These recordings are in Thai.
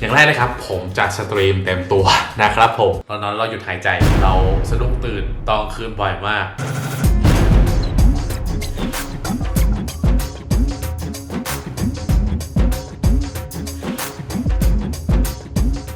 อย่างแรกนะครับ ผมจะสตรีมเต็มตัวนะครับผม ตอนนั้นเราหยุดหายใจเราสะดุ้งตื่นตอนคืนบ่อยมาก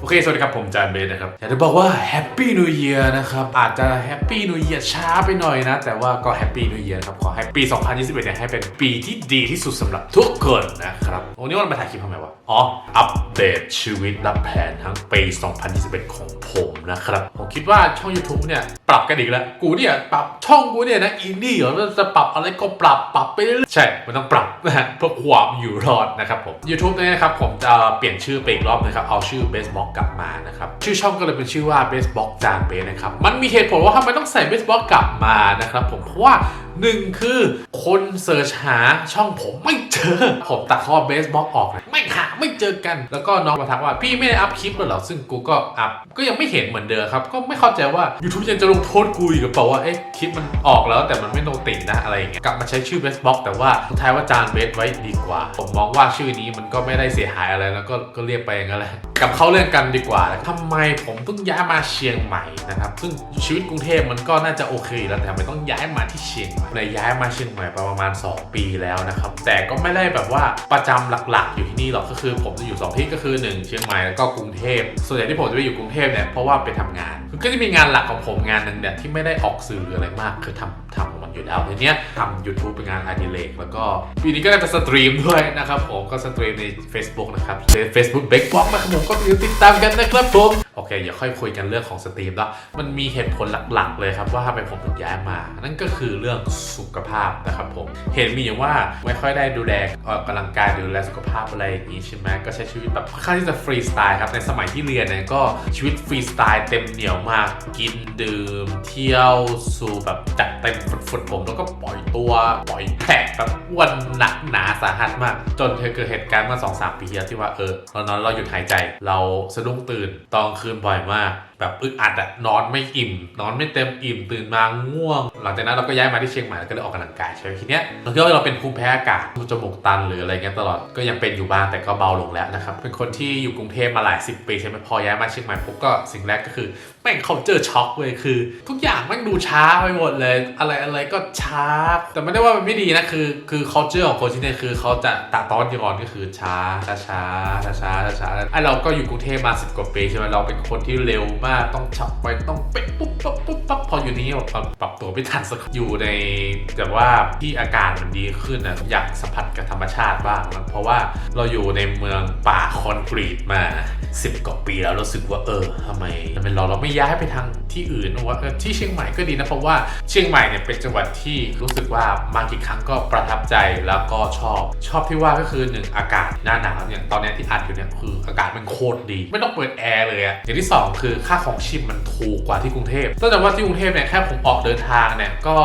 อเค สวัสดีครับ ผมจานเบสนะครับ อยากจะบอกว่าแฮปปี้นิวเ a ียร์นะครับ อาจจะแฮปปี้นิวเ a ียร์ช้าไปหน่อยนะ แต่ว่าก็แฮปปี้นิวเ a ียร์ครับ ขอให้ปี 2021เนี่ยให้เป็นปีที่ดีที่สุดสำหรับทุกคนนะครับวันนี้วันมาถ่ายคลิปทำไมวะ อ๋อ อัปเดตชีวิตรับแผนทั้งปี 2021 ของผมนะครับ ผมคิดว่าช่อง YouTube เนี่ยปรับกันอีกแล้ว กูเนี่ยปรับช่องกูเนี่ยนะอินดี้เหรอจะปรับอะไรก็ปรับปรับไปเรื่อยๆใช่ มันต้องปรับนะฮะเพื่อความอยู่รอดนะครับผม YouTube เนี่ยนะครับผมจะเปลี่ยนชื่อไปอีกรอบนะครับเอาชื่อ Base Box กลับมานะครับชื่อช่องก็เลยเป็นชื่อว่าเบสบอลจานเบสนะครับมันมีเหตุผลว่าทำไมต้องใส่เบสบอลกลับมานะครับผมเพราะว่า หนึ่งคือคนเสิร์ชหาช่องผมไม่เจอ ผมตัดข้อ Base Box ออกนะไม่หาไม่เจอกัน แล้วก็น้องมาทักว่าพี่ไม่ได้อัพคลิปเลยเหรอซึ่งกูก็อัพก็ยังไม่เห็นเหมือนเดิมครับ ก็ไม่เข้าใจว่า YouTube ยังจะลงโทษกูอีกหรือเปล่าว่าเอ๊ะคลิปมันออกแล้วแต่มันไม่โนตินะอะไรอย่างเงี้ยกลับมาใช้ชื่อ Best Box แต่ว่าสุดท้ายว่าจานเบสไว้ดีกว่า ผมมองว่าชื่อนี้มันก็ไม่ได้เสียหายอะไรแล้วก็ก็เรียกไปอย่างนั้นแหละกับเข้าเรื่องกันดีกว่าทำไมผมต้องย้ายมาเชียงใหม่นะครับซึ่งชีวิตกรุงเทพมันก็น่าจะโอเคแล้วแต่ทำไมต้องย้ายมาที่เชียงใหม่เลยย้ายมาเชียงใหม่ประมาณ 2 ปีแล้วนะครับ แต่ก็ไม่ได้แบบว่าประจำหลักๆ อยู่ที่นี่หรอกก็คือ ผมจะอยู่ 2 ที่ก็คือ 1 เชียงใหม่แล้วก็กรุงเทพส่วนใหญ่ที่ผมจะไปอยู่กรุงเทพเนี่ยเพราะว่าไปทำงานก็จะมีงานหลักของผมงานหนึงเนี่ยที่ไม่ได้ออกสื่อหรืออะไรมากคือทำทำของมันอยู่แล้วทีเนี้ยทำ YouTube เป็นงานอดิเรกแล้วก็ปีนี้ก็ได้จะสตรีมด้วยนะครับผมก็สตรีมใน Facebook นะครับเฟซบุ๊กเบคบ็อกนะครับผมก็อย่าลืมติดตามกันนะครับผม โอเคอย่าค่อยคุยกันเรื่องของสตรีมแล้วมันมีเหตุผลหลักๆ เลยครับว่าทำไมผมถึงย้ายมา นั่นก็คือเรื่องสุขภาพนะครับผม เห็นมีอย่างว่าไม่ค่อยได้ดูแลออกกำลังกายดูแลสุขภาพอะไรอย่างนี้ใช่ไหมก็ใช้ชีวิตแบบค่อนข้างที่จะฟรีสไตล์ครับ ในสมัยที่เรียนเนี่ยก็ชีวิตฟรีสไตล์เต็มเหนียวมาก กินดื่ม เที่ยวสู่แบบจัดเต็มฟุดๆผมแล้วก็ปล่อยตัวปล่อยแผลแบบอ้วนหนักหนาสาหัสมาก จนเธอเกิดเหตุการณ์เมื่อสองสามปีที่แล้วที่ว่าเออเรานอนเราหยุดหายใจ เราสะดุ้งตื่นตอนคืนบ่อยมากแบบอึดอัดอะนอนไม่อิ่ม นอนไม่เต็มอิ่มตื่นมาง่วง หลังจากนั้นเราก็ย้ายมาที่เชียงใหม่แล้วก็เลยออกกำลังกายใช่ไหมทีเนี้ยเราคิดว่าเราเป็นภูมิแพ้อากาศจมูกตันหรืออะไรเงี้ยตลอดก็ยังเป็นอยู่บ้างแต่ก็เบาลงแล้วนะครับเป็นคนที่อยู่กรุงเทพมาหลายสิบปีใช่ไหมพอย้ายมาเชียงใหม่ปุ๊บก็สิ่งแรกก็คือแม่งเขาเจอช็อกเลยคือ ทุกอย่างแม่งดูช้าไปหมดเลย อะไรอะไรก็ช้า แต่ไม่ได้ว่ามันไม่ดีนะคือคือ culture ของคนที่เนี่ยคือเขาจะตัดตอนย้อนก็คือช้าช้าช้าช้าช้าช้าช้าไอเราก็อยู่กรุงเทพมาสิบกว่าปีใช่ไหมเราเป็นคนที่เร็วมากต้องฉับไวต้องเป๊ะปุ๊บปั๊บปุ๊บปั๊บพออยู่นี่แบบปรับตัวไม่ทันสักอยู่ในแบบว่าที่อากาศมันดีขึ้นนะอยากสัมผัสกับธรรมชาติบ้างนะเพราะว่าเราอยู่ในเมืองป่าคอนกรีตมา 10 กว่าปีแล้วรู้สึกว่าเออทำไมทำไมเราเราไม่ย้ายไปทางที่อื่นว่าที่เชียงใหม่ก็ดีนะเพราะว่าเชียงใหม่เนี่ยเป็นจังหวัดที่รู้สึกว่ามากี่ครั้งก็ประทับใจแล้วก็ชอบ ชอบที่ว่าก็คือหนึ่งอากาศหน้าหนาวเนี่ยตอนนี้ที่อัดอยู่เนี่ยคืออากาศมันโคตรดี ไม่ต้องเปิดแอร์เลยอะอย่างที่สองคือค่าของชิมมันถูกกว่าที่กรุงเทพต้องจำว่าที่กรุงเทพเนี่ยแค่ผมออกเดินทางเนี่ยก็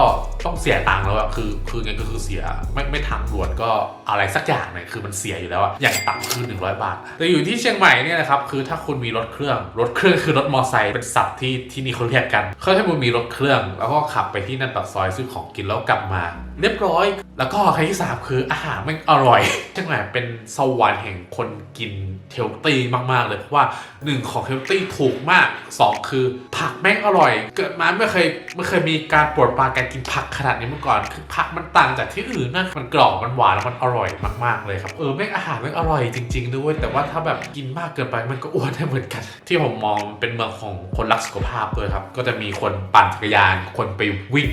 ต้องเสียตังค์แล้วอะคือ คือเงินก็คือเสียไม่ไม่ทางด่วนก็อะไรสักอย่างเนี่ยคือมันเสียอยู่แล้วอะอย่างต่ำคือ100 บาท แต่อยู่ที่เชียงใหม่เนี่ยนะครับคือถ้าคุณมีรถเครื่อง รถเครื่องคือรถมอไซค์เป็นศัพท์ที่ที่นี่เขาเรียกกันเขาให้คุณมีรถเครื่อง แล้วก็ขับไปที่นั่นปากซอยซื้อของกินแล้วกลับมา เรียบร้อย แล้วก็ใครที่สามคืออาหารมันอร่อยเชียงใหม่เป็นสวรรค์แห่งคนกินเทลตี้มากๆเลยเพราะว่าหนึ่งของเทลตี้ถูกมากสองคือผักแม่งอร่อย เกิดมาไม่เคยไม่เคยมีการปวดปราการกินผักขนาดนี้มาก่อนคือผักมันต่างจากที่อื่นนะมันกรอบมันหวานแล้วมันอร่อยมากๆเลยครับเออแม่งอาหารแม่งอร่อยจริง ๆ ด้วย แต่ว่าถ้าแบบกินมากเกินไปมันก็อ้วนได้เหมือนกัน ที่ผมมองเป็นเมืองของคนรักสุขภาพเลยครับ ก็จะมีคนปั่นจักรยานคนไปวิ่ง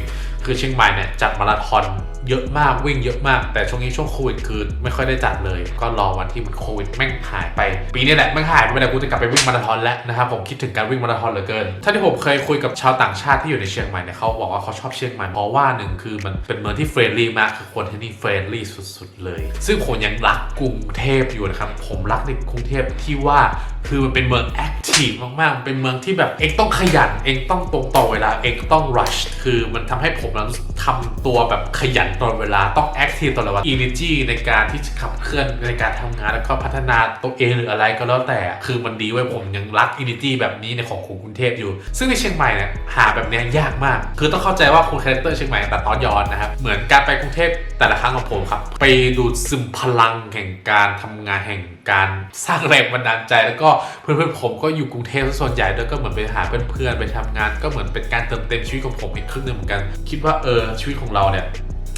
คือเชียงใหม่เนี่ยจัดมาราธอน เยอะมากวิ่งเยอะมาก แต่ช่วงนี้ช่วงโควิดคือไม่ค่อยได้จัดเลย ก็รอวันที่มันโควิดแม่งหายไป ปีนี้แหละแม่งหายไปแล้วกูจะกลับไปวิ่งมาราธอนแล้วนะครับผมคิดถึงการวิ่งมาราธอนเหลือเกินถ้าที่ผมเคยคุยกับชาวต่างชาติที่อยู่ในเชียงใหม่เนี่ยเขาบอกว่าเขาชอบเชียงใหม่เพราะว่าหนึ่งคือมันเป็นเมืองที่เฟรนลี่มากคือคนที่นี่เฟรนลี่สุด ๆ เลย ซึ่งผมยังรักกรุงเทพอยู่นะครับผมรักในกรุงเทพที่ว่าคือมันเป็นเมืองแอคทีฟมากๆมันเป็นเมืองที่แบบเองต้องขยัน เองต้องตรงต่อเวลา เองต้อง rush คือมันทำให้ผมรู้สึกทำตัวแบบขยันตลอดเวลา ต้องแอคทีฟตลอดเวลา energy ในการที่จะขับเคลื่อนในการทำงานแล้วก็พัฒนาตัวเองหรืออะไรก็แล้วแต่ คือมันดีไว้ผมยังรัก energy แบบนี้ในของกรุงเทพอยู่ ซึ่งในเชียงใหม่เนี่ยหาแบบนี้ยากมาก คือต้องเข้าใจว่าคุณคาแรคเตอร์เชียงใหม่แต่ตอนย้อนนะครับ เหมือนการไปกรุงเทพแต่ละครั้งของผมครับ ไปดูดซึมพลังแห่งการทำงานแห่ง การสร้างแรงบันดาลใจ แล้วก็เพื่อนๆผมก็อยู่กรุงเทพส่วนใหญ่ด้วยก็เหมือนไปหาเพื่อนๆไปทำงาน ก็เหมือนเป็นการเติมเต็มชีวิตของผมอีกครึ่งหนึ่งเหมือนกัน คิดว่าเออชีวิตของเราเนี่ย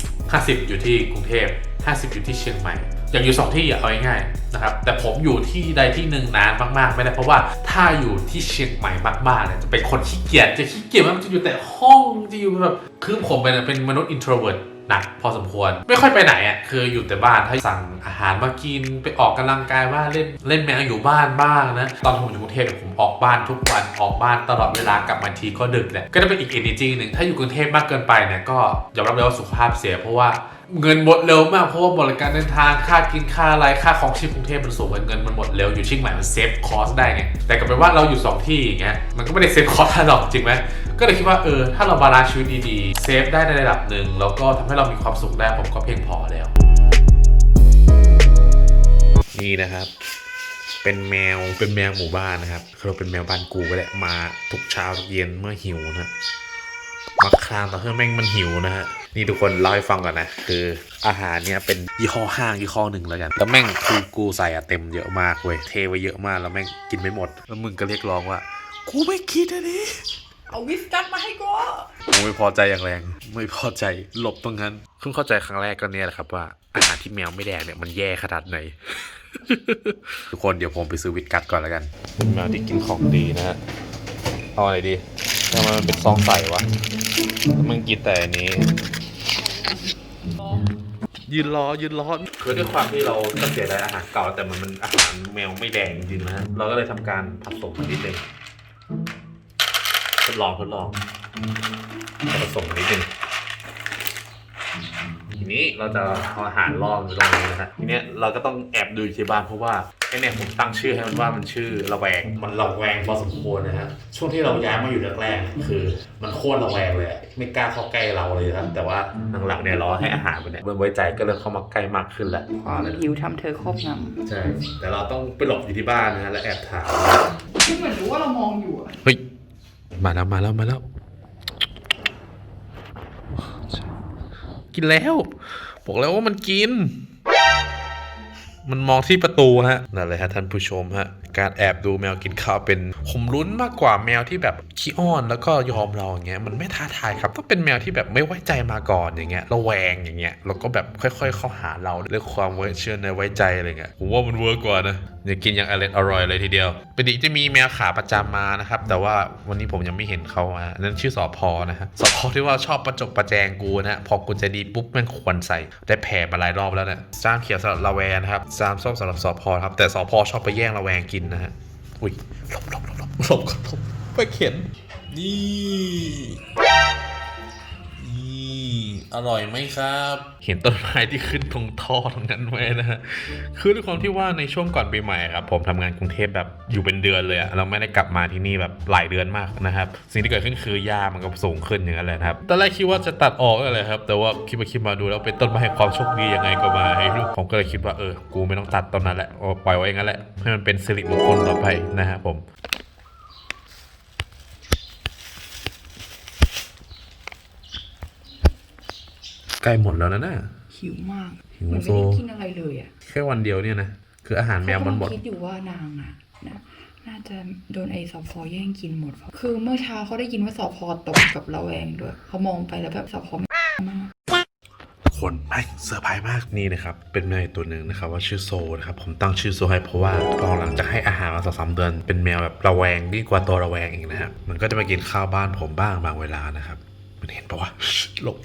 50 อยู่ที่กรุงเทพ50 อยู่ที่เชียงใหม่อยากอยู่สองที่อะเอาง่ายๆนะครับแต่ผมอยู่ที่ใดที่หนึ่งนานมากๆ ไม่ได้เพราะว่าถ้าอยู่ที่เชียงใหม่มากๆเนี่ยจะเป็นคนขี้เกียจจะขี้เกียจมากจะอยู่แต่ห้องจะอยู่แบบคือผมเป็นเป็นมนุษย์ introvert หนักพอสมควร ไม่ค่อยไปไหนอะคืออยู่แต่บ้านถ้าสั่งอาหารมากินไปออกกำลังกายบ้างเล่นเล่นแมวอยู่บ้านบ้างนะตอนผมอยู่กรุงเทพผมออกบ้านทุกวันออกบ้านตลอดเวลากลับมาทีก็ดึกแหละก็จะเป็นอีกเอเนจีหนึ่งถ้าอยู่กรุงเทพมากเกินไปเนี่ยก็ยอมรับเลยว่าสุขภาพเสียเพราะว่า เงินหมดเร็วมากเพราะว่าบริการเดินทางค่ากินค่าอะไรค่าของชีพกรุงเทพมันสูงเงินมันหมดเร็วอยู่เชียงใหม่มันเซฟคอสได้ไงแต่กลับไปว่าเราอยู่สองที่อย่างเงี้ยมันก็ไม่ได้เซฟคอสหรอกจริงไหมก็เลยคิดว่าเออถ้าเราบาลานซ์ชีวิตดีๆเซฟได้ในระดับหนึ่งแล้วก็ทำให้เรามีความสุขได้ผมก็เพียงพอแล้ว นี่นะครับ เป็นแมวเป็นแมวหมู่บ้านนะครับเราเป็นแมวบ้านกูก็แหละมาทุกเช้าทุกเย็นเมื่อหิวนะมาคลานตอนที่แม่งมันหิวนะฮะ นี่ทุกคนเล่าให้ฟังก่อนนะ คืออาหารเนี่ยเป็นยี่ห้อห้างยี่ห้อหนึ่งแล้วกัน แล้วแม่งคือกูใส่อะเต็มเยอะมากเว้ยเทไว้เยอะมากแล้วแม่งกินไม่หมด แล้วมึงก็เรียกร้องว่า กูไม่คิดอันนี้เอาวิสกัสมาให้กูผมไม่พอใจอย่างแรง ไม่พอใจหลบตรงนั้นเพิ่งเข้าใจครั้งแรกก็เนี่ยแหละครับว่าอาหารที่แมวไม่แดงเนี่ยมันแย่ขนาดไหน ทุกคนเดี๋ยวผมไปซื้อวิตกัดก่อนแล้วกันเป็นแมวที่กินของดีนะฮะเอาอะไรดี ทำไมมันเป็นซองใสวะมันกินแต่อันนี้ ยืนรอยืนรอ คือด้วยความที่เราก็เสียดายอาหารเก่าแต่มันมันอาหารแมวไม่แดงจริงๆนะฮะเราก็เลยทำการผสมมันนิดนึงทดลองทดลองผสมนิดนึง ทีนี้เราจะเอาอาหารล่ออยู่ตรงนี้นะฮะทีเนี้ยเราก็ต้องแอบดูอยู่ที่บ้านเพราะว่าไอเนี่ยผมตั้งชื่อให้มันว่ามันชื่อระแวง มันระแวงพอสมควรนะฮะช่วงที่เราย้ายมาอยู่แรกๆเนี่ยคือ มันโคตรระแวงเลยอะไม่กล้าเข้าใกล้เราเลยครับแต่ว่าหลังๆเนี่ยเราให้อาหารมันเนี่ยเริ่มไว้ใจก็เริ่มเข้ามาใกล้มากขึ้นแล้วความหิวทำเธอครอบงใช่แต่เราต้องไปหลบอยู่ที่บ้านนะฮะแล้วแอบถามำที่เหมือนรู้ว่าเรามองอยู่อะเฮ้ย มาแล้วมาแล้วมาแล้ว กินแล้ว บอกแล้วว่ามันกิน มันมองที่ประตูฮะนั่นเลยฮะท่านผู้ชมฮะ การแอบดูแมวกินข้าวเป็นผมลุ้นมากกว่าแมวที่แบบขี้อ้อนแล้วก็ยอมเราอย่างเงี้ยมันไม่ท้าทายครับต้องเป็นแมวที่แบบไม่ไว้ใจมาก่อนอย่างเงี้ยระแวงอย่างเงี้ยแล้วก็แบบค่อย ๆ เข้าหาเราด้วยความไว้เชื่อในไว้ใจอะไรเงี้ยผมว่ามันเวิร์กกว่านะอย่ากินอย่างอร่อยอร่อยเลยทีเดียวปกติจะมีแมวขาประจำมานะครับแต่ว่าวันนี้ผมยังไม่เห็นเขาอะนั่นชื่อสอพอนะฮะสอพอที่ว่าชอบประจบประแจงกูนะฮะพอกูจะดีปุ๊บม่งควรใส่ได้แผลมาหลายรอบแล้วเนี่ยจามเขียวสำหรับระแวงนะครับจามส้มสำหรับสอพอครับแต่สอพอชอบไปแย่งระแวงกินนะฮะ อุ้ยหลบหลบหลบหลบหลบก่อนหลบไปเข็นนี่นี่ อร่อยไหมครับ เห็นต้นไม้ที่ขึ้นตรงท่อตรงนั้นไหมนะฮะคือด้วยความที่ว่าในช่วงก่อนปีใหม่ครับผมทำงานกรุงเทพแบบอยู่เป็นเดือนเลยอะเราไม่ได้กลับมาที่นี่แบบหลายเดือนมากนะครับ สิ่งที่เกิดขึ้นคือหญ้ามันก็สูงขึ้นอย่างนั้นแหละครับตอนแรกคิดว่าจะตัดออกอะไรครับ แต่ว่าคิดไปคิดมาดูแล้วเป็นต้นไม้แห่งความโชคดียังไงก็มาให้ลูกผมก็เลยคิดว่าเออกูไม่ต้องตัดต้นนั้นแหละปล่อยไว้อย่างนั้นแหละให้มันเป็นสิริมงคลต่อไปนะครับผม ใกล้หมดแล้วนะน่ะหิวมากหิวเหมือนโซไม่ได้กินอะไรเลยอะแค่วันเดียวเนี่ยนะ คืออาหารแมวมันหมด เขากำลังคิดอยู่ว่านางอะนะน่าจะโดนไอ้สอพอแย่งกินหมด คือเมื่อเช้าเขาได้ยินว่าสอพอตกกับระแวงด้วยเขามองไปแล้วแบบสอพอมากคนไม่เซอร์ไพรส์มากนี่นะครับ เป็นแมวอีกตัวหนึ่งนะครับ ว่าชื่อโซนะครับ ผมตั้งชื่อโซให้เพราะว่าตอนหลังจากให้อาหารมาสองสามเดือน เป็นแมวแบบระแวงยิ่งกว่าตัวระแวงอีกนะครับ มันก็จะมากินข้าวบ้านผมบ้างบางเวลานะครับ มันเห็นปะวะหลบ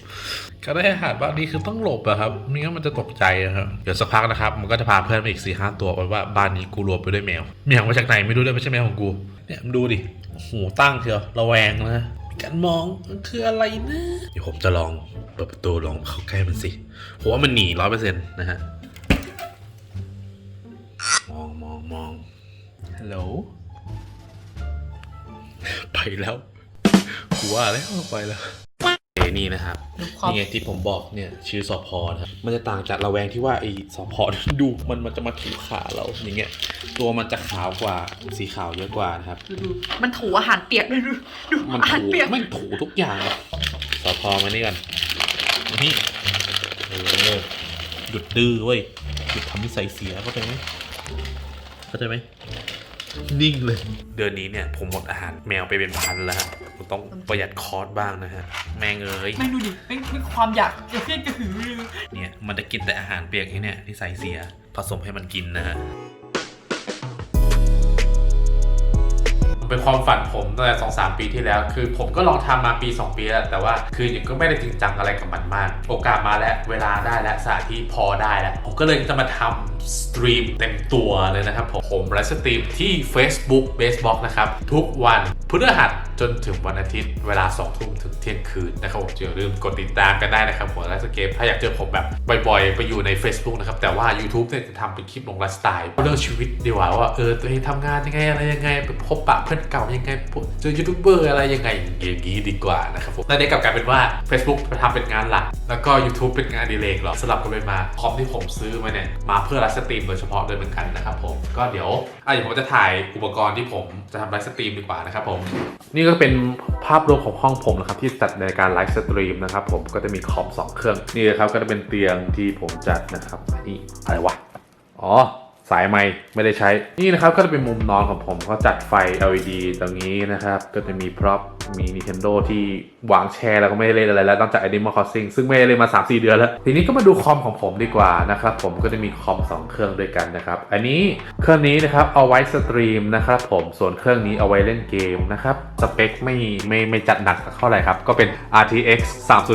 การได้อาหารบ้านนี้คือต้องหลบอะครับไม่งั้นมันจะตกใจนะครับเดี๋ยวสักพักนะครับ มันก็จะพาเพื่อนมาอีกสี่ห้าตัวไว้ว่าบ้านนี้กูรวมไปด้วยแมวแมวมาจากไหนไม่รู้ด้วยไม่ใช่แมวของกู เนี่ยมดูดิโอ้โหตั้งเชียวระแวงนะการมองมันคืออะไรนะเดี๋ยวผมจะลองเปิดประตูลองเข้าใกล้มันสิผมว่ามันหนีร้อยเปอร์เซ็นต์นะฮะมองมองมองฮัลโหลไปแล้ว กูว่าแล้วไปแล้วเอนี่นะครับๆดูความ นี่ไงที่ผมบอกเนี่ยชื่อสอพอนะครับมันจะต่างจากระแวงที่ว่าไอ้สอพอดูมันมันจะมาถูขาเราอย่างเงี้ยตัวมันจะขาวกว่าสีขาวเยอะกว่านะครับ ดูดูมันถูอาหารเปียกด้วยดูดูมันอาหารถูเปียกมันถูทุกอย่างเลยสอพอมานี่ก่อนมานี่เออหยุดดื้อเว้ยหยุดทำนิสัยเสียเข้าไปไหมเข้าใจไหม นิ่งเลย เดือนนี้เนี่ยผมหมดอาหารแมวไปเป็นพันแล้วฮะผมต้องประหยัดคอสบ้างนะฮะ แม่งเอ้ย ไม่ดูดิไม่ไม่ความอยากจะเพี้ยนกระหือรือเนี่ยมันจะกินแต่อาหารเปียกที่เนี่ยที่ใส่เสียผสมให้มันกินนะฮะ เป็นความฝันผมตั้งแต่สองสามปีที่แล้ว คือผมก็ลองทำมาปี 2 ปีแล้ว แต่ว่าคือยังก็ไม่ได้จริงจังอะไรกับมันมาก โอกาสมาแล้วเวลาได้แล้วสถานที่พอได้แล้ว ผมก็เลยจะมาทำสตรีมเต็มตัวเลยนะครับผมผมไลฟ์สตรีมที่ Facebook Basebox นะครับ ทุกวันพฤหัสจนถึงวันอาทิตย์เวลา2ทุ่มถึงเที่ยงคืนนะครับผมอย่าลืมกดติดตามกันได้นะครับผมไลฟ์สเกปถ้าอยากเจอผมแบบบ่อยๆ ไปอยู่ใน Facebook นะครับ แต่ว่า YouTube เนี่ยจะทำเป็นคลิปลงไลฟ์สไตล์เรื่องชีวิตดีกว่าว่าเออตัวเองทำงานยังไงอะไรยังไงไปพบปะเพื่อนเก่ายังไงเจอยูทูบเบอร์อะไรยังไงอย่างนี้ดีกว่านะครับผมและในกลับกลายเป็นว่า Facebook ไปทำเป็นงานหลัก แล้วก็ YouTube เป็นงานดีเลกหรอสลับกันไปมาคอมที่ผมซื้อมาเนี่ยมาเพื่อไลฟ์สตรีมโดยเฉพาะเลยเหมือนกันนะครับผมก็เดี๋ยว อะเดี๋ยวผมจะถ่ายอุปกรณ์ที่ผมจะทำไลฟ์สตรีมดีกว่านะครับผม นี่ก็เป็นภาพรวมของห้องผมนะครับที่จัดในการไลฟ์สตรีมนะครับผมก็จะมีคอมสองเครื่องนี่นะครับก็จะเป็นเตียงที่ผมจัดนะครับอันนี่อะไรวะอ๋อสายไม้ไม่ได้ใช้ นี่นะครับก็จะเป็นมุมนอนของผมก็จัดไฟ LED ตรงนี้นะครับ ก็จะมีพร็อพ มี Nintendo ที่วางแชร์แล้วก็ไม่ได้เล่นอะไรแล้วนอกจาก Animal Crossing ซึ่งไม่ได้เล่นมา 3-4 เดือนแล้ว ทีนี้ก็มาดูคอมของผมดีกว่านะครับ ผมก็จะมีคอม 2 เครื่องด้วยกันนะครับ อันนี้เครื่องนี้นะครับเอาไว้สตรีมนะครับผมส่วนเครื่องนี้เอาไว้เล่นเกมนะครับสเปคไม่ไม่ไม่จัดหนักเท่าไหร่ครับ ก็เป็น RTX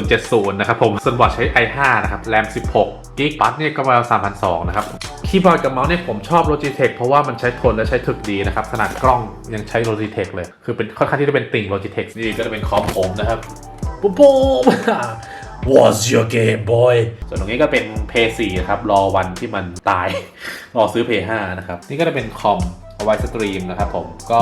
3070 นะครับผมส่วนบอร์ดใช้ i5 นะครับแรม 16กิกบัสเนี่ยก็ประมาณ3,200 นะครับ คีย์บอร์ดกับเมาส์เนี่ยผมชอบ Logitech เพราะว่ามันใช้ทนและใช้ถึกดีนะครับขนาดกล้องยังใช้ Logitech เลย คือเป็นค่อนข้างที่จะเป็นติ่ง Logitech นี่ก็จะเป็นคอมผมนะครับปุ๊บปุ๊บ What's your game boy ส่วนตรงนี้ก็เป็น p 4นะครับ รอวันที่มันตาย รอซื้อ p 5นะครับ นี่ก็จะเป็นคอม เอาไว้สตรีมนะครับผมก็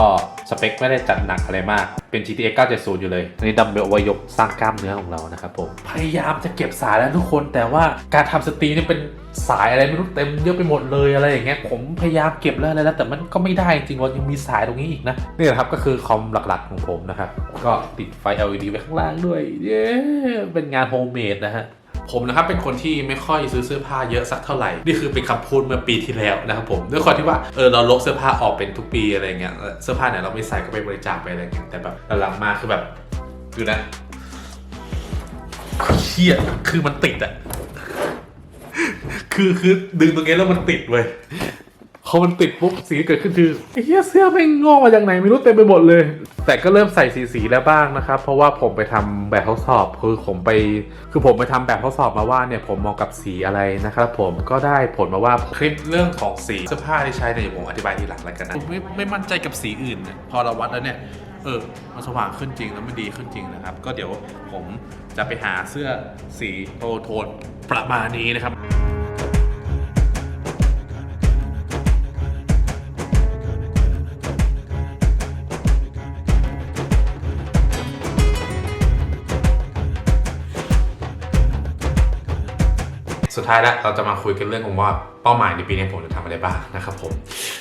สเปคไม่ได้จัดหนักอะไรมากเป็น GTX 970 อยู่เลยอันนี้ดัมเบลเอาไว้ยกสร้างกล้ามเนื้อของเรานะครับผมพยายามจะเก็บสายแล้วทุกคนแต่ว่าการทำสตรีมเนี่ยเป็นสายอะไรไม่รู้เต็มเยอะไปหมดเลยอะไรอย่างเงี้ยผมพยายามเก็บแล้วอะไรแล้วแต่มันก็ไม่ได้จริงๆว่ายังมีสายตรงนี้อีกนะนี่แหละครับก็คือคอมหลักๆของผมนะครับก็ติดไฟ LED ไว้ข้างล่างด้วยเย้เป็นงานโฮมเมดนะฮะ ผมนะครับเป็นคนที่ไม่ค่อยซื้อเสื้อผ้าเยอะสักเท่าไหร่ นี่คือเป็นคำพูดเมื่อปีที่แล้วนะครับผมด้วยความที่ว่าเออเราลกเสื้อผ้าออกเป็นทุกปีอะไรเงี้ยเสื้อผ้าไหนเราไม่ใส่ก็ไปบริจาคไปอะไรเงี้ยแต่แบบหลังมาคือแบบดูนะเฮียคือมันติดอะคือคือดึงตรงนี้แล้วมันติดเว้ย พอมันติดปุ๊บสีที่เกิดขึ้นคือไอ้เหี้ยเสื้อไม่งงอกมาจากไหนไม่รู้เต็มไปหมดเลย แต่ก็เริ่มใส่สีสีๆแล้วบ้างนะครับ เพราะว่าผมไปทำแบบทดสอบคือผมไป คือผมไปทำแบบทดสอบมาว่าเนี่ยผมเหมาะกับสีอะไรนะครับผมก็ได้ผลมาว่าคลิปเรื่องของสีเสื้อผ้าที่ใช้เนี่ยเดี๋ยวผมอธิบายทีหลังแล้วกันนะผมไม่ไม่มั่นใจกับสีอื่นเนี่ยพอเราวัดแล้วเนี่ยเออมันสว่างขึ้นจริงแล้วมันดีขึ้นจริงนะครับ ก็เดี๋ยวผมจะไปหาเสื้อสีโทนโทนประมาณนี้นะครับ ท้ายแล้วเราจะมาคุยกันเรื่องของว่า ป้าหมายในปีนี้ผมจะทำอะไรบ้างนะครับผม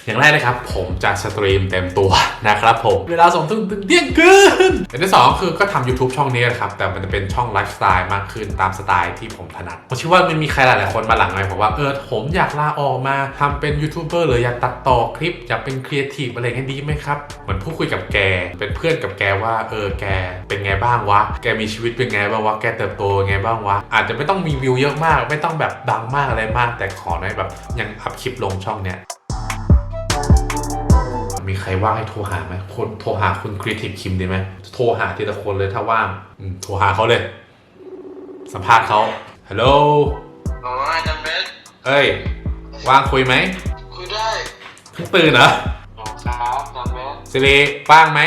อย่างแรกนะครับ ผมจะสตรีมเต็มตัวนะครับผม เวลาสองทุ่มถึงเที่ยงคืนอันที่สองคือก็ทำ YouTube ช่องนี้นะครับ แต่มันจะเป็นช่องไลฟ์สไตล์มากขึ้นตามสไตล์ที่ผมถนัดผมเชื่อว่ามันมีใครหลายๆคนมาหลังไงผมว่าเออผมอยากลาออกมาทำเป็นยูทูบเบอร์หรืออยากตัดต่อคลิปอยากเป็นครีเอทีฟอะไรเงี้ยดีไหมครับ เหมือนพูดคุยกับแก เป็นเพื่อนกับแกว่าเออแกเป็นไงบ้างวะ แกมีชีวิตเป็นไงบ้างวะ แกเติบโตไงบ้างวะ อาจจะไม่ต้องมีวิวเยอะมาก ไม่ต้องแบบดังมากอะไรมาก แต่ขอให้แบบยังอัพคลิปลงช่องเนี้ยมีใครว่างให้โทรหาไหมคนโทรหาคุณครีเอทีฟคิมดีไหมโทรหาทีละคนเลยถ้าว่างอืมโทรหาเขาเลย สัมภาษณ์เขาฮัลโหลอ๋ออาจารย์เบสเอ้ย ว่างคุยไหมคุยได้เพิ่งตื่นเหรออ๋อครับอาจารย์เบสสิริว่างไหม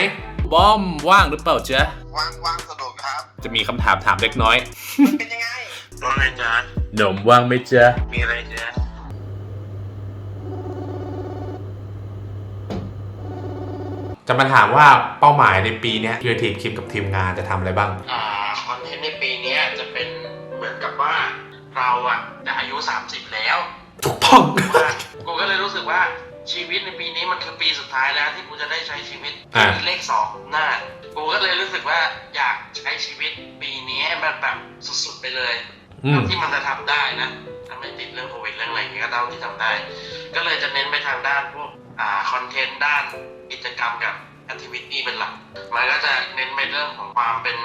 บอมว่างหรือเปล่าเจ๊ะว่างว่างสะดวกครับ จะมีคำถามถามเล็กน้อย เป็นยังไงว่าไงจ๊ะหนมว่างไหมเจ๊ะมีอะไรจ๊ะ จะมาถามว่าเป้าหมายในปีเนี้ครีเอทีฟคิมกับทีมงานจะทำอะไรบ้าง อ่าคอนเทนต์ในปีเนี้ยจะเป็นเหมือนกับว่าเราอะจะอายุ 30 แล้ว ถูกต้องว่ากูก็เลยรู้สึกว่าชีวิตในปีนี้มันคือปีสุดท้ายแล้วที่กูจะได้ใช้ชีวิตอะมีเลขสองหน้า กูก็เลยรู้สึกว่าอยากใช้ชีวิตปีนี้ให้มันแบบสุดๆไปเลย อืมที่มันจะทำได้นะอืไม่ติดเรื่องโควิดเรื่องอะไรอย่างเงี้ยก็เท่าที่ทำได้ ก็เลยจะเน้นไปทางด้านพวกอ่าคอนเทนต์ด้าน กิจกรรมกับแอคทิวิตี้เป็นหลัก มันก็จะเน้นไปเรื่องของความเป็น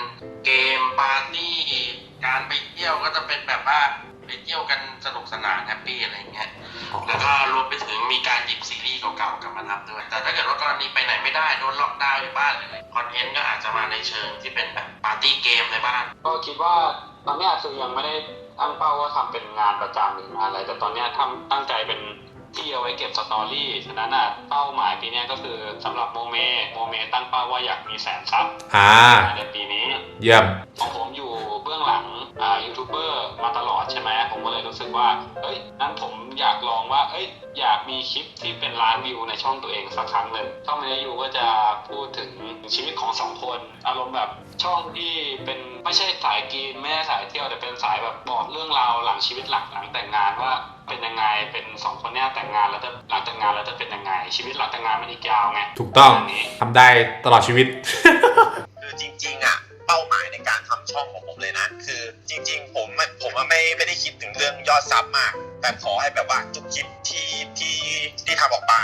เกมปาร์ตี้ การไปเที่ยวก็จะเป็นแบบว่าไปเที่ยวกันสนุกสนานแฮปปี้อะไรอย่างเงี้ย แล้วก็รวมไปถึงมีการหยิบซีรีส์เก่าๆกลับมาทำด้วย แต่ถ้าเกิดว่ากรณีไปไหนไม่ได้โดนล็อกดาวน์อยู่บ้านเลยคอนเทนต์ก็อาจจะมาในเชิงที่เป็นแบบปาร์ตี้เกมในบ้าน ก็คิดว่าตอนเนี้ยคือยังไม่ได้ตั้งเป้าว่าทำเป็นงานประจำหรืองานอะไร แต่ตอนเนี้ยทำตั้งใจเป็น ที่เอาไว้เก็บสตอรี่ ฉะนั้นอะเป้าหมายปีเนี้ยก็คือสำหรับโมเม โมเมตั้งเป้าว่าอยากมีแสนซับอ่าในปีนี้ เยี่ยมของผมอยู่เบื้องหลังอ่า ยูทูบเบอร์มาตลอดใช่ไหมผมก็เลยรู้สึกว่าเอ้ยนั้นผมอยากลองว่า เอ้ยอยากมีคลิปที่เป็นล้านวิวในช่องตัวเองสักครั้งหนึ่งช่องนี้ยูก็จะพูดถึงชีวิตของสองคน อารมณ์แบบช่องที่เป็นไม่ใช่สายกินไม่ใช่สายเที่ยวแต่เป็นสายแบบบอกเรื่องราวหลังชีวิตหลังหลังแต่งงานว่าเป็นยังไงเป็นสองคนเนี้ยแต่งงานแล้วจะหลังแต่งงานแล้วจะเป็นยังไง ชีวิตหลังแต่งงานมันอีกยาวไงถูกต้องแบบนี้ทำได้ตลอดชีวิตคือจริง ไม่ไม่ได้คิดถึงเรื่องยอดซับมาก แต่ขอให้แบบว่าทุกคลิปที่ที่ที่ทำออกมา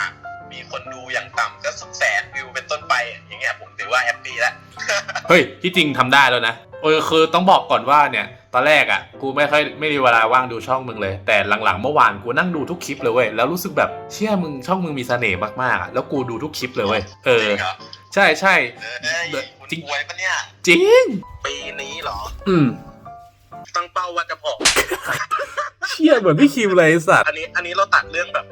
มีคนดูอย่างต่ำก็สุดแสนวิวเป็นต้นไปอะอย่างเงี้ยผมถือว่าแฮปปี้แล้วเฮ้ยที่จริงทำได้แล้วนะเออคือต้องบอกก่อนว่าเนี่ย ตอนแรกอะ่ะ กูไม่ค่อยไม่มีเวลาว่างดูช่องมึงเลย แต่หลังๆเมื่อวานกูนั่งดูทุกคลิปเลยเว้ยแล้วรู้สึกแบบเชื่อมึงช่องมึงมีเสน่ห์มากๆอะแล้วกูดูทุกคลิปเลยเว้ยเออจริงเหรอใช่ใช่เอ้ยคุณจริงอวยปะเนี่ยจริงปีนี้เหรอ อืม ตั้งเป้าว่าจะผอม เชี่ยเหมือนพี่คิมเลยไอ้สัตว์ อันนี้อันนี้เราตัดเรื่องแบบ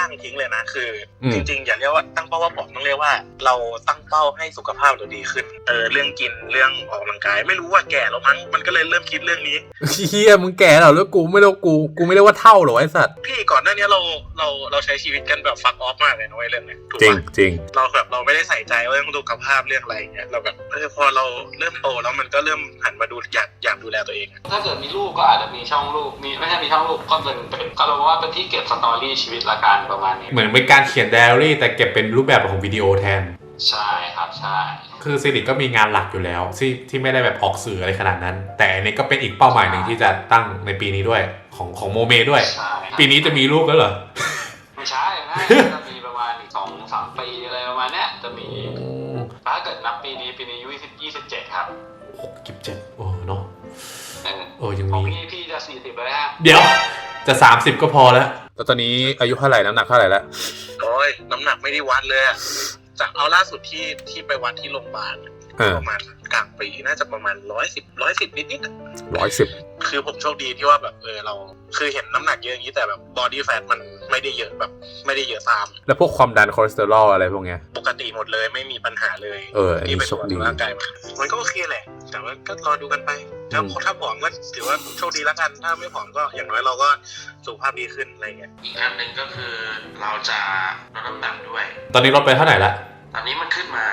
รูปร่างทิ้งเลยนะคืออมจริง ๆ อย่าเรียกว่าตั้งเป้าว่าผอมต้องเรียกว่า เราตั้งเป้าให้สุขภาพเราดีขึ้นเออเรื่องกินเรื่องออกกำลังกาย ไม่รู้ว่าแก่แล้วมั้งมันก็เลยเริ่มคิดเรื่องนี้เชี่ยมึงแก่แล้วแล้วกูไม่รู้กูกูไม่เรียกว่าเท่าหรอไอ้สัตว์พี่ก่อนหน้านี้เราเราเราใช้ชีวิตกันแบบฟักออฟมากเลยนะเว้ยเรื่องเนี้ยถูกจริงปะจริงเราแบบเราไม่ได้ใส่ใจว่าเรื่องสุขภาพเรื่องอะไรอย่างเงี้ยเราแบบเออพอเราเริ่มโตแล้วมันก็เริ่มหันมาดูอยากอยากดูแลตัวเองอะถ้าเกิดมีลูกก็อาจจะมีช่องลูกมีไม่ใช่มีช่องลูกก็เป็นเป็นก็เราว่าเป็นที่เก็บสตอรี่ชีวิตละกันประมาณนี้ เหมือนเป็นการเขียนไดอารี่ แต่เก็บเป็นรูปแบบของวิดีโอแทน ใช่ครับใช่ คือซิริก็มีงานหลักอยู่แล้วที่ที่ไม่ได้แบบออกสื่ออะไรขนาดนั้น แต่อันนี้ก็เป็นอีกเป้าหมายหนึ่งที่จะตั้งในปีนี้ด้วยของของโมเมด้วย ใช่ปีนี้จะมีลูกแล้วเหรอ ไม่ใช่นะจะมีประมาณอีกสองสามปีอะไรประมาณเนี้ยจะมีถ้าเกิดนับปีนี้ปีนี้อายุยี่สิบยี่สิบเจ็ดครับหกสิบเจ็ดโอ้เนาะเออเออยังของมี พี่พี่จะสี่สิบแล้วฮะ เดี๋ยวจะสามสิบก็พอแล้ว แล้วตอนนี้อายุเท่าไหร่น้ำหนักเท่าไหร่แล้วโอ้ยน้ำหนักไม่ได้วัดเลยอะจากเอาล่าสุดที่ที่ไปวัดที่โรงพยาบาลออ ประมาณกลางปีน่าจะประมาณร้อยสิบร้อยสิบนิดนิดๆอะร้อยสิบคือผมโชคดีที่ว่าแบบเออเรา คือเห็นน้ำหนักเยอะอย่างนี้แต่แบบบอดี้แฟทมันไม่ได้เยอะแบบ ไม่ได้เยอะตาม แล้วพวกความดันคอเลสเตอรอลอะไรพวกเนี้ยปกติหมดเลยไม่มีปัญหาเลย เอออันนี้ที่ไปโชตรควจดีร่างกายมามันก็โอเคแหละ แต่ว่าก็รอดูกันไปถ้าอืมถ้าผอมก็ถือว่าโชคดีแล้วกัน ถ้าไม่ผอมก็อย่างน้อยเราก็สุขภาพดีขึ้นอะไรเงี้ยอีกอันหนึ่งก็คือเราจะลดน้ำหนักด้วย ตอนนี้ลดไปเท่าไหร่ละ ตอนนี้มันขึ้นมา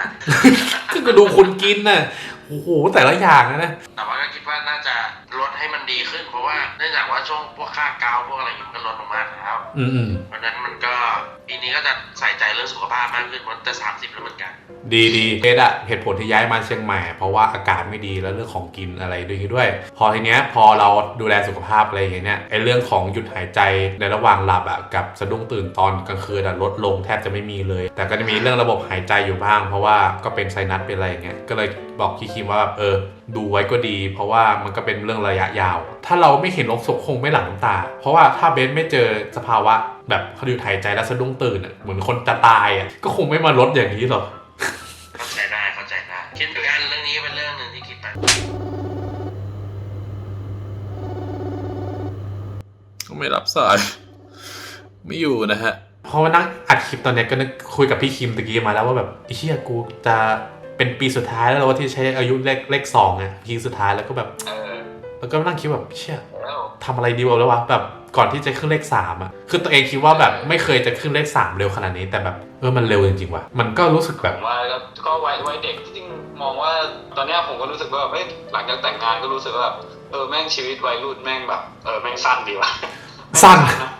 คือก็ดูคุณกินน่ะโอ้โหแต่ละอย่างนะนะแต่ว่าก็คิดว่าน่าจะลดให้มันดีขึ้น เพราะว่าเนื่องจากว่าช่วงพวกค่ากาวพวกอะไรอย่างนี้มันก็ลดลงมากแล้วอืมอืมเพราะฉะนั้นมันก็ปีนี้ก็จะใส่ใจเรื่องสุขภาพมากขึ้นเพราะจะสามสิบแล้วเหมือนกัน ดีดีเอสอะเหตุผลที่ย้ายมาเชียงใหม่ เพราะว่าอากาศไม่ดีแล้วเรื่องของกินอะไรด้วยด้วย พอทีเนี้ยพอเราดูแลสุขภาพอะไรอย่างเงี้ยไอเรื่องของหยุดหายใจในระหว่างหลับอะกับสะดุ้งตื่นตอนกลางคืนอะลดลงแทบจะไม่มีเลย แต่ก็จะมีเรื่องระบบหายใจอยู่บ้าง เพราะว่าก็เป็นไซนัสเป็นอะไรอย่างเงี้ยก็เลยบอกพี่คิมว่าแบบเออ ดูไว้ก็ดี เพราะว่ามันก็เป็นเรื่องระยะยาว ถ้าเราไม่เห็นลงศพคงไม่หลั่งน้ำตา เพราะว่าถ้าเบนไม่เจอสภาวะ แบบเขาหยุดหายใจแล้วสะดุ้งตื่นอะเหมือนคนจะตายอะก็คงไม่มาลดอย่างนี้หรอกเข้าใจได้เข้าใจได้คิดเหมือนกันเรื่องนี้เป็นเรื่องหนึ่งที่คิดไปไม่รับสายไม่อยู่นะฮะพอมานั่งอัดคลิปตอนเนี้ยก็นึกคุยกับพี่คิมตะกี้มาแล้วว่าแบบไอ้เชี่ยกูจะเป็นปีสุดท้ายแล้วว่าที่ใช้อายุเลขเลขสองอะปีสุดท้ายแล้วก็แบบ เออ แล้วก็นั่งคิดแบบเชี่ยแล้วทำอะไรดีวะแล้ววะแบบก่อนที่จะขึ้นเลขสามอะคือตัวเองคิดว่าแบบไม่เคยจะขึ้นเลขสามเร็วขนาดนี้ แต่แบบเออมันเร็วจริงๆว่ะมันก็รู้สึกผแบบมว่าก็ก็วัยวัยเด็กจริงๆมองว่าตอนเนี้ยผมก็รู้สึกว่าแบบเอ้ยหลังจากแต่งงานก็รู้สึกว่าแบบเออแม่งชีวิตวัยรุ่นแม่งแบบเออแม่งสั้นดีว่ะสั้นนะ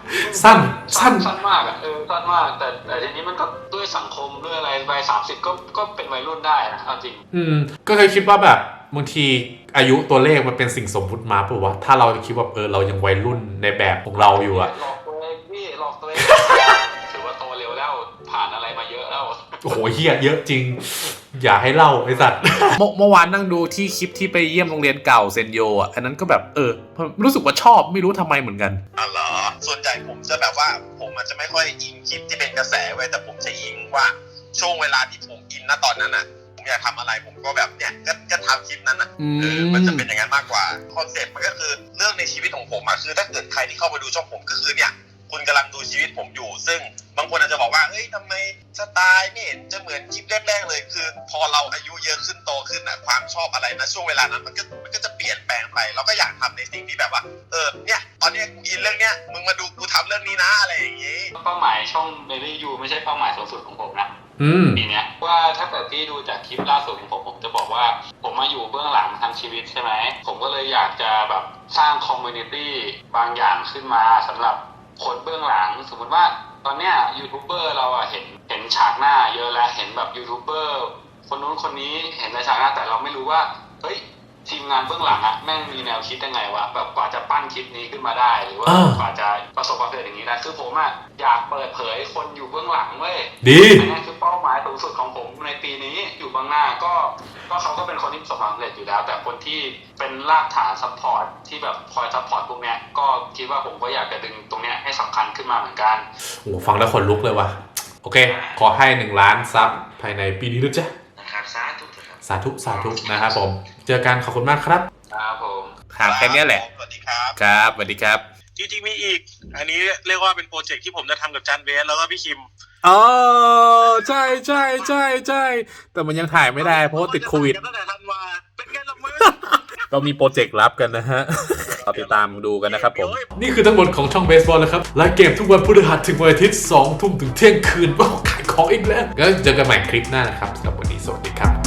สั้นสั้สั้นนสั้นมากอะเออสั้นมากแต่แต่ทีนี้มันก็ด้วยสังคมด้วยอะไรวัยสามสิบก็ก็เป็นวัยรุ่นได้นะเอาจริง อืมก็เคยคิดว่าแบบ บางทีอายุตัวเลขมันเป็นสิ่งสมมุติมาปะวะถ้าเราคิดว่าเออเรายังวัยรุ่นในแบบของเราอยู่อะหลอกตัวเองพี่หลอกตัวเองถือว่าโตเร็วแล้วผ่านอะไรมาเยอะแล้วโอ้โหเฮียเยอะจริง อย่าให้เล่าไอ้สัตว์เมื่อเมื่อวานนั่งดูที่คลิปที่ไปเยี่ยมโรงเรียนเก่าเซนโยอะอันนั้นก็แบบเออรู้สึกว่าชอบไม่รู้ทำไมเหมือนกันอ๋อเหรอส่วนใหญ่ผมจะแบบว่าผมอาจจะไม่ค่อยอินคลิปที่เป็นกระแสไว้ยแต่ผมจะอินว่าช่วงเวลาที่ผมอินนะตอนนั้นอะผม อยากทำอะไรผมก็แบบเนี่ยก็ก็ทำคลิปนั้นอะอืมเออมันจะเป็นอย่างนั้นมากกว่าคอนเซ็ปต์มันก็คือเรื่องในชีวิตของผมอะคือถ้าเกิดใครที่เข้ามาดูช่องผมก็คือเนี่ยคุณกำลังดูชีวิตผมอยู่ ซึ่ง บางคนอาจจะบอกว่าเฮ้ยทำไมสไตล์ไม่เห็นจะเหมือนคลิปแรกๆเลยคือ พอเราอายุเยอะขึ้นโตขึ้นอะความชอบอะไรนะช่วงเวลานั้นมันก็มันก็จะเปลี่ยนแปลงไปเราก็อยากทำในสิ่งที่แบบว่า เออเนี่ยตอนเนี้ยกูอินเรื่องเนี้ยมึงมาดูกูทำเรื่องนี้นะอะไรอย่างงี้เป้าหมายช่องเบลลี่ยูไม่ใช่เป้าหมายสูงสุดของผมนะอืมปีเนี้ยว่าถ้าเกิดพี่ดูจากคลิปล่าสุดของผมผมจะบอกว่า ผมมาอยู่เบื้องหลังทั้งชีวิตใช่ไหมผมก็เลยอยากจะแบบสร้างคอมมูนิตี้บางอย่างขึ้นมาสำหรับคนเบื้องหลัง สมมติว่า ตอนเนี้ยยูทูบเบอร์เราอะเห็นเห็นฉากหน้าเยอะแล้วเห็นแบบยูทูบเบอร์คนนู้นคนนี้เห็นในฉากหน้าแต่เราไม่รู้ว่าเฮ้ยทีมงานเบื้องหลังอะแม่งมีแนวคิดยังไงวะแบบกว่าจะปั้นคลิปนี้ขึ้นมาได้ หรือว่าอ่า กว่าจะประสบความสำเร็จอย่างนี้ได้คือผมอะอยากเปิดเผยคนอยู่เบื้องหลังเว้ยดี อันนี้คือเป้าหมายสูงสุดของผมในปีนี้อยู่บางหน้าก็ ก็เขาก็เป็นคนที่ประสบความสำเร็จอยู่แล้ว แต่คนที่เป็นรากฐานซัพพอร์ตที่แบบคอยซัพพอร์ตพวกเนี้ยก็คิดว่าผมก็อยากจะดึงตรงเนี้ยให้สำคัญขึ้นมาเหมือนกันโอ้โหฟังแล้วขนลุกเลยว่ะโอเค ขอให้หนึ่งล้านซับภายในปีนี้ด้วยจ้ะนะครับสาธุเถอะครับสาธุสาธุนะครับผม เจอกันขอบคุณมากครับครับผมถามแค่เนี้ยแหละสวัสดีครับครับสวัสดีครับ จริงๆมีอีก อันนี้เรียกว่าเป็นโปรเจกต์ที่ผมจะทำกับจันเบสแล้วก็พี่คิม อ๋อใช่ใช่ใช่ใช่แต่มันยังถ่ายไม่ได้เพราะว่าติดโควิด ตั้งแต่ธันวาเป็นไงล่ะมึงเรามีโปรเจกต์ลับกันนะฮะเราติดตามดูกันนะครับผม นี่คือทั้งหมดของช่องเบสบอลแล้วครับไลฟ์เกมทุกวันพฤหัสถึงวันอาทิตย์2ทุ่มถึงเที่ยงคืนโอ้ขายของอีกแล้วงั้นเจอกันใหม่คลิปหน้านะครับสำหรับวันนี้สวัสดีครับ